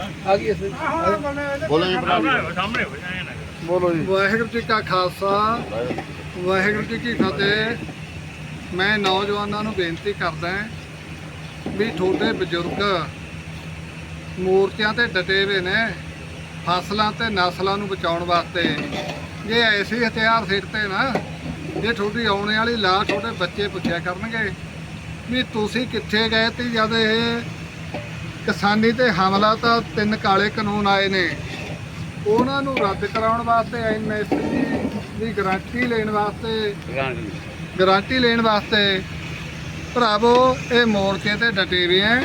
ਆ ਗਈ ਇਸ ਬੋਲੋ ਜੀ ਭਰਾ। ਸਾਹਮਣੇ ਹੋ ਜਾਏ ਨਾ ਬੋਲੋ ਜੀ। ਵਾਹਿਗੁਰੂ ਜੀ ਕਾ ਖਾਲਸਾ ਵਾਹਿਗੁਰੂ ਜੀ ਕੀ ਫਤਿਹ। ਮੈਂ ਨੌਜਵਾਨਾਂ ਨੂੰ ਬੇਨਤੀ ਕਰਦਾ ਹਾਂ ਵੀ ਤੁਹਾਡੇ ਬਜ਼ੁਰਗ ਮੂਰਤੀਆਂ ਤੇ ਡਟੇ ਹੋਏ ਨੇ ਫਸਲਾਂ ਤੇ ਨਸਲਾਂ ਨੂੰ ਬਚਾਉਣ ਵਾਸਤੇ ਜੇ ਐਸੇ ਹਥਿਆਰ ਸਿੱਟਦੇ ਨਾ ਜੇ ਤੁਹਾਡੀ ਆਉਣ ਵਾਲੀ ਲਾ ਤੁਹਾਡੇ ਬੱਚੇ ਪੁੱਛਿਆ ਕਰਨਗੇ ਵੀ ਤੁਸੀਂ ਕਿੱਥੇ ਗਏ ਤੇ ਜਦ ਇਹ ਕਿਸਾਨੀ ਤੇ ਹਮਲਾ ਤਾਂ ਤਿੰਨ ਕਾਲੇ ਕਾਨੂੰਨ ਆਏ ਨੇ। ਉਹਨਾਂ ਨੂੰ ਰੱਦ ਕਰਾਉਣ ਵਾਸਤੇ ਐਮਐਸਪੀ ਦੀ ਗਾਰੰਟੀ ਲੈਣ ਵਾਸਤੇ ਗਾਰੰਟੀ। ਲੈਣ ਵਾਸਤੇ ਭਰਾਵੋ ਇਹ ਮੋਰਚੇ ਤੇ ਡਟੇ ਹੋਏ ਐ।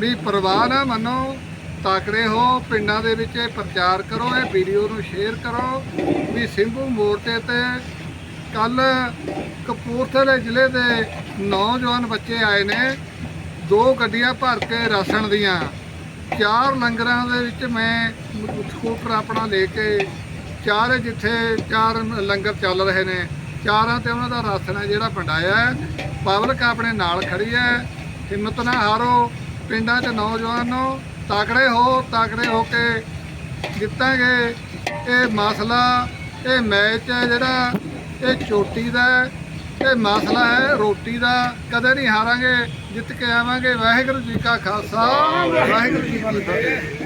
ਵੀ ਪਰਵਾਹ ਨਾ ਮੰਨੋ ਤਾਕੜੇ ਹੋ ਪਿੰਡਾਂ ਦੇ ਵਿੱਚ ਇਹ ਪ੍ਰਚਾਰ ਕਰੋ ਇਹ ਵੀਡੀਓ ਨੂੰ ਸ਼ੇਅਰ ਕਰੋ। ਵੀ ਸਿੰਘੂ ਮੋਰਚੇ ਤੇ ਕੱਲ ਕਪੂਰਥਲੇ ਜ਼ਿਲ੍ਹੇ ਦੇ ਨੌਜਵਾਨ ਬੱਚੇ ਆਏ ਨੇ। ਦੋ ਗੱਡੀਆਂ ਭਰ ਕੇ ਰਾਸ਼ਨ ਦੀਆਂ। ਚਾਰ ਲੰਗਰਾਂ ਦੇ ਵਿੱਚ ਮੈਂ ਸਕੂਟਰ ਆਪਣਾ ਲੈ ਕੇ, ਚਾਰ ਜਿੱਥੇ ਚਾਰ ਲੰਗਰ ਚੱਲ ਰਹੇ ਨੇ, ਚਾਰਾਂ ਤੇ ਉਹਨਾਂ ਦਾ ਰਾਸ਼ਨ ਹੈ ਜਿਹੜਾ ਵੰਡਾਇਆ ਪਬਲਿਕ ਆਪਣੇ ਨਾਲ ਖੜੀ ਹੈ। ਹਿੰਮਤ ਨਾ ਹਾਰੋ, ਪਿੰਡਾਂ 'ਚ ਨੌਜਵਾਨੋ, ਤਾਕੜੇ ਹੋ ਤਾਕੜੇ ਹੋ ਕੇ ਜਿੱਤਾਂਗੇ। ਇਹ ਮਸਲਾ, ਇਹ ਮੈਚ ਹੈ ਜਿਹੜਾ, ਇਹ ਚੋਟੀ ਦਾ ਹੈ, ਮਸਲਾ ਹੈ ਰੋਟੀ ਦਾ ਕਦੇ ਨਹੀਂ ਹਾਰਾਂਗੇ ਜਿੱਤ ਕੇ ਆਵਾਂਗੇ। ਵਾਹਿਗੁਰੂ ਜੀ ਕਾ ਖਾਲਸਾ ਵਾਹਿਗੁਰੂ ਜੀ ਕੀ ਫਤਿਹ।